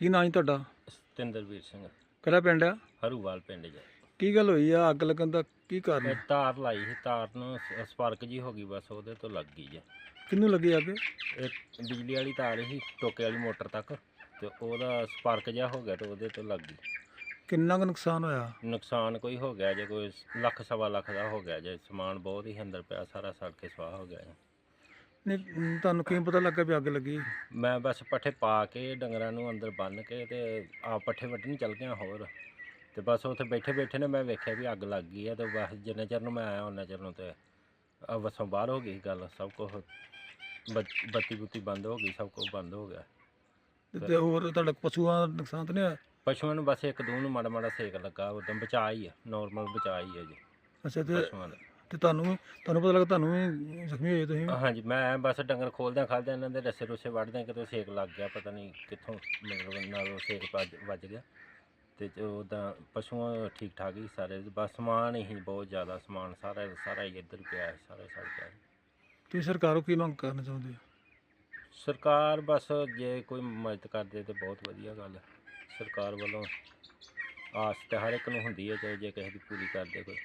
ਕੀ ਨਾਂ ਜੀ ਤੁਹਾਡਾ? ਸਤਿੰਦਰਵੀਰ ਸਿੰਘ। ਕਿਹੜਾ ਪਿੰਡ ਆ? ਹਰੂਵਾਲ ਪਿੰਡ ਚ ਕੀ ਗੱਲ ਹੋਈ ਆ? ਅੱਗ ਲੱਗਣ ਦਾ ਕੀ ਕਾਰਨ ਇਹ ਤਾਰ ਲਾਈ ਸੀ ਤਾਰ ਨੂੰ ਸ- ਸਪਾਰਕ ਜੀ ਹੋ ਗਈ ਬਸ ਉਹਦੇ ਤੋਂ ਲੱਗ ਗਈ ਜੇ ਕਿੰਨੂੰ ਲੱਗੀ ਅੱਗ? ਇਹ ਬਿਜਲੀ ਵਾਲੀ ਤਾਰ ਸੀ ਟੋਕੇ ਵਾਲੀ ਮੋਟਰ ਤੱਕ ਤੇ ਉਹਦਾ ਸਪਾਰਕ ਜਿਹਾ ਹੋ ਗਿਆ ਤੇ ਉਹਦੇ ਤੋਂ ਲੱਗ ਗਈ। ਕਿੰਨਾ ਕੁ ਨੁਕਸਾਨ ਹੋਇਆ? ਨੁਕਸਾਨ ਕੋਈ ਹੋ ਗਿਆ ਜੇ ਕੋਈ ਲੱਖ ਸਵਾ ਲੱਖ ਦਾ ਹੋ ਗਿਆ ਜੇ ਸਮਾਨ ਬਹੁਤ ਹੀ ਅੰਦਰ ਪਿਆ ਸਾਰਾ ਸੜ ਕੇ ਸਵਾਹ ਹੋ ਗਿਆ ਜੀ। ਨਹੀਂ ਤੁਹਾਨੂੰ ਕਿਵੇਂ ਪਤਾ ਲੱਗਾ ਵੀ ਅੱਗ ਲੱਗੀ? ਮੈਂ ਬਸ ਪੱਠੇ ਪਾ ਕੇ ਡੰਗਰਾਂ ਨੂੰ ਅੰਦਰ ਬੰਨ ਕੇ ਤੇ ਆ ਪੱਠੇ ਵੱਢਣ ਚੱਲ ਗਿਆ ਹੋਰ। ਤੇ ਬਸ ਉੱਥੇ ਬੈਠੇ ਬੈਠੇ ਨੇ ਮੈਂ ਵੇਖਿਆ ਵੀ ਅੱਗ ਲੱਗ ਗਈ ਹੈ ਤੇ ਬਸ ਜਿੰਨੇ ਚਿਰ ਨੂੰ ਮੈਂ ਆਇਆ ਉਹਨਾਂ ਚਿਰ ਨੂੰ ਤੇ ਆ ਵਸੋਂ ਬਾਹਰ ਹੋ ਗਈ ਗੱਲ ਸਭ ਕੁਝ ਬੱਤੀ ਬੁੱਤੀ ਬੰਦ ਹੋ ਗਈ ਸਭ ਕੁਝ ਬੰਦ ਹੋ ਗਿਆ। ਤੇ- ਹੋਰ ਤੁਹਾਡਾ ਪਸ਼ੂਆਂ ਦਾ ਨੁਕਸਾਨ ਤਾਂ ਨਹੀਂ ਹੋਇਆ? ਪਸ਼ੂਆਂ ਨੂੰ ਬਸ ਇੱਕ ਦੋ ਨੂੰ ਮਾੜਾ ਮਾੜਾ ਸੇਕ ਲੱਗਾ ਉਦੋਂ ਬਚਾ ਹੀ ਹੈ ਨਾਰਮਲ ਬਚਾ ਹੀ ਹੈ ਜੀ। ਅੱਛਾ ਤੇ ਪਸ਼ੂਆਂ ਦਾ। ਤੇ ਤੁਹਾਨੂੰ ਤੁਹਾਨੂੰ ਪਤਾ ਲੱਗਾ ਤੁਹਾਨੂੰ ਵੀ ਜ਼ਖਮੀ ਹੋਏ ਤੁਸੀਂ? ਹਾਂਜੀ ਮੈਂ ਬਸ ਡੰਗਰ ਖੋਲਦਿਆਂ ਖਾਲਦਿਆਂ ਇਹਨਾਂ ਦੇ ਰੱਸੇ ਰੁੱਸੇ ਵੱਢਦਿਆਂ ਕਿਤੇ ਸੇਕ ਲੱਗ ਗਿਆ ਪਤਾ ਨਹੀਂ ਕਿੱਥੋਂ ਮਤਲਬ ਨਾਲ ਉਹ ਸੇਕ ਵੱਜ ਵੱਜ ਗਿਆ ਤੇ ਉਹਦਾ ਪਸ਼ੂਆਂ ਠੀਕ ਠਾਕ ਹੀ ਸਾਰੇ ਬਸ ਸਮਾਨ ਹੀ ਬਹੁਤ ਜ਼ਿਆਦਾ ਸਮਾਨ ਸਾਰਾ ਸਾਰਾ ਹੀ ਇੱਧਰ ਪਿਆ ਹੈ, ਸਾਰਾ ਸੜ ਗਿਆ ਹੈ। ਤੁਸੀਂ ਸਰਕਾਰੋਂ ਕੀ ਮੰਗ ਕਰਨਾ ਚਾਹੁੰਦੇ ਹੋ ਸਰਕਾਰ ਬਸ ਜੇ ਕੋਈ ਮਦਦ ਕਰਦੇ ਤੇ ਬਹੁਤ ਵਧੀਆ ਗੱਲ ਹੈ ਸਰਕਾਰ ਵੱਲੋਂ ਆਸ ਤੇ ਹਰ ਇੱਕ ਨੂੰ ਹੁੰਦੀ ਹੈ ਚਾਹੇ ਜੇ ਕਿਸੇ ਦੀ ਪੂਰੀ ਕਰਦੇ ਕੋਈ